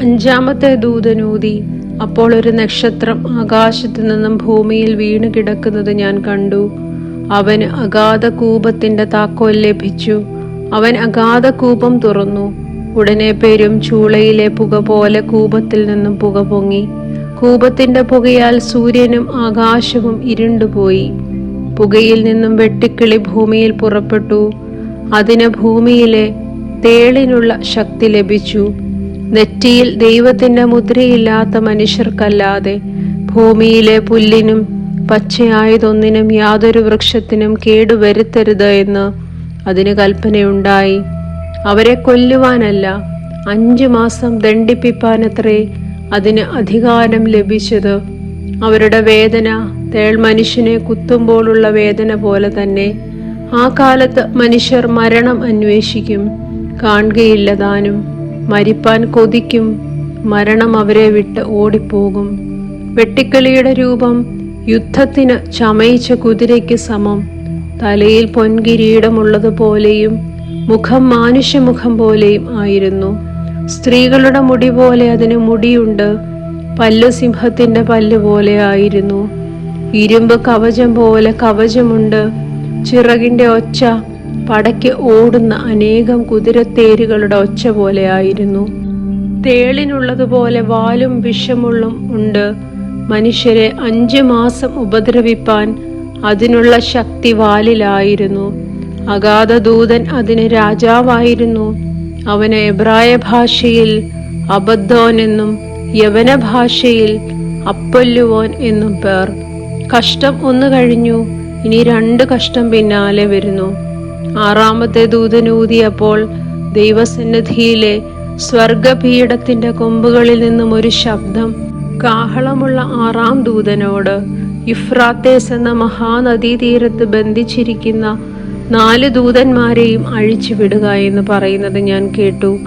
അഞ്ചാമത്തെ ദൂതനൂതി അപ്പോൾ ഒരു നക്ഷത്രം ആകാശത്തു നിന്നും ഭൂമിയിൽ വീണു കിടക്കുന്നത് ഞാൻ കണ്ടു. അവന് അഗാധ കൂപത്തിന്റെ താക്കോൽ ലഭിച്ചു. അവൻ അഗാധ കൂപം തുറന്നു. ഉടനെ പേരും ചൂളയിലെ പുക പോലെ കൂപത്തിൽ നിന്നും പുക പൊങ്ങി. കൂപത്തിന്റെ പുകയാൽ സൂര്യനും ആകാശവും ഇരുണ്ടുപോയി. പുകയിൽ നിന്നും വെട്ടിക്കിളി ഭൂമിയിൽ പുറപ്പെട്ടു. അതിന് ഭൂമിയിലെ തേളിനുള്ള ശക്തി ലഭിച്ചു. നെറ്റിയിൽ ദൈവത്തിന്റെ മുദ്രയില്ലാത്ത മനുഷ്യർക്കല്ലാതെ ഭൂമിയിലെ പുല്ലിനും പച്ചയായതൊന്നിനും യാതൊരു വൃക്ഷത്തിനും കേടുവരുത്തരുത് എന്ന് അതിന് കൽപ്പനയുണ്ടായി. അവരെ കൊല്ലുവാനല്ല അഞ്ചു മാസം ദണ്ഡിപ്പിപ്പാനത്രേ അതിന് അധികാരം ലഭിച്ചത്. അവരുടെ വേദന തേൾ മനുഷ്യനെ കുത്തുമ്പോഴുള്ള വേദന പോലെ തന്നെ ആ കാലത്ത് മനുഷ്യർ മരണം അന്വേഷിക്കും കാണുകയില്ല താനും. മരിപ്പാൻ കൊതിക്കും. മരണം അവരെ വിട്ട് ഓടിപ്പോകും. വെട്ടിക്കളിയുടെ രൂപം യുദ്ധത്തിന് ചമയിച്ച കുതിരയ്ക്ക് സമം. തലയിൽ പൊൻകിരീടമുള്ളതുപോലെയും മുഖം മാനുഷ്യമുഖം പോലെയും ആയിരുന്നു. സ്ത്രീകളുടെ മുടി പോലെ അതിന് മുടിയുണ്ട്. പല്ലു സിംഹത്തിന്റെ പല്ല് പോലെ ആയിരുന്നു. ഇരുമ്പ് കവചം പോലെ കവചമുണ്ട്. ചിറകിന്റെ ഒച്ച പടയ്ക്ക് ഓടുന്ന അനേകം കുതിരത്തേരുകളുടെ ഒച്ച പോലെയായിരുന്നു തേളിനുള്ളതുപോലെ വാലും വിഷമുള്ളും ഉണ്ട്. മനുഷ്യരെ അഞ്ചു മാസം ഉപദ്രവിപ്പാൻ അതിനുള്ള ശക്തി വാലിലായിരുന്നു. അഗാധ ദൂതൻ അതിന് രാജാവായിരുന്നു. അവന് എബ്രായ ഭാഷയിൽ അബദ്ധോൻ എന്നും യവന ഭാഷയിൽ അപ്പൊല്ലുവോൻ എന്നും പേർ. കഷ്ടം ഒന്ന് കഴിഞ്ഞു ഇനി രണ്ട് കഷ്ടം പിന്നാലെ വരുന്നു. ആറാമത്തെ ദൂതനൂതിയപ്പോൾ ദൈവസന്നിധിയിലെ സ്വർഗപീഠത്തിന്റെ കൊമ്പുകളിൽ നിന്നും ഒരു ശബ്ദം കാഹളമുള്ള ആറാം ദൂതനോട് ഇഫ്രാത്തേസ് എന്ന മഹാനദീതീരത്ത് ബന്ധിച്ചിരിക്കുന്ന നാല് ദൂതന്മാരെയും അഴിച്ചു വിടുക എന്ന് പറയുന്നത് ഞാൻ കേട്ടു.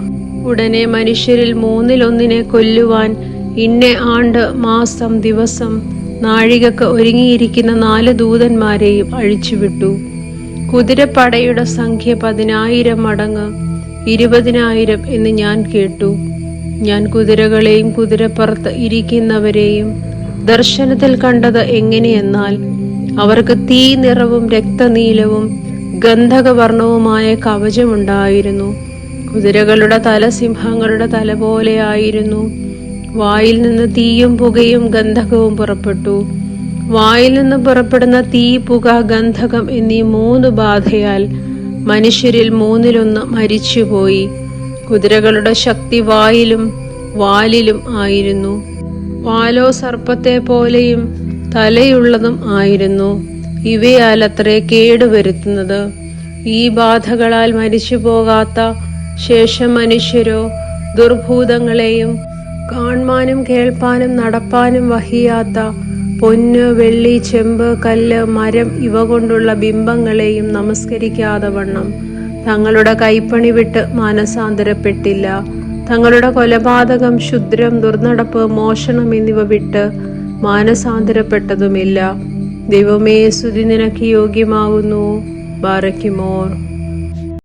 ഉടനെ മനുഷ്യരിൽ മൂന്നിലൊന്നിനെ കൊല്ലുവാൻ ഇന്ന ആണ്ട് മാസം ദിവസം നാഴികക്ക് ഒരുങ്ങിയിരിക്കുന്ന നാല് ദൂതന്മാരെയും അഴിച്ചുവിട്ടു കുതിരപ്പടയുടെ സംഖ്യ പതിനായിരം മടങ്ങ്. ഇരുപതിനായിരം എന്ന് ഞാൻ കേട്ടു. ഞാൻ കുതിരകളെയും കുതിരപ്പുറത്ത് ഇരിക്കുന്നവരെയും ദർശനത്തിൽ കണ്ടത് എങ്ങനെയെന്നാൽ അവർക്ക് തീ നിറവും രക്തനീലവും ഗന്ധകവർണവുമായ കവചമുണ്ടായിരുന്നു. കുതിരകളുടെ തല സിംഹങ്ങളുടെ തല പോലെയായിരുന്നു വായിൽ നിന്ന് തീയും പുകയും ഗന്ധകവും പുറപ്പെട്ടു. വായിൽ നിന്ന് പുറപ്പെടുന്ന തീ പുക ഗന്ധകം എന്നീ മൂന്ന് ബാധയാൽ മനുഷ്യരിൽ മൂന്നിലൊന്ന് മരിച്ചുപോയി. കുതിരകളുടെ ശക്തി വായിലും വാലിലും ആയിരുന്നു. വാലോ സർപ്പത്തെ പോലെയും തലയുള്ളതും ആയിരുന്നു. ഇവയാൽ അത്രേ കേടുവരുത്തുന്നത് ഈ ബാധകളാൽ മരിച്ചു പോകാത്ത ശേഷം മനുഷ്യരോ ദുർഭൂതങ്ങളെയും കാൺമാനും കേൾപ്പാനും നടപ്പാനും വഹിയാത്ത പൊന്ന് വെള്ളി ചെമ്പ് കല്ല് മരം ഇവ കൊണ്ടുള്ള ബിംബങ്ങളെയും നമസ്കരിക്കാതെ വണ്ണം. തങ്ങളുടെ കൈപ്പണി വിട്ട് മാനസാന്തരപ്പെട്ടില്ല. തങ്ങളുടെ കൊലപാതകം ക്ഷുദ്രം ദുർനടപ്പ് മോഷണം എന്നിവ വിട്ട് മാനസാന്തരപ്പെട്ടതുമില്ല. ദൈവമേ സ്തുതി നിനക്ക് യോഗ്യമാകുന്നു. ബാറയ്ക്കുമോർ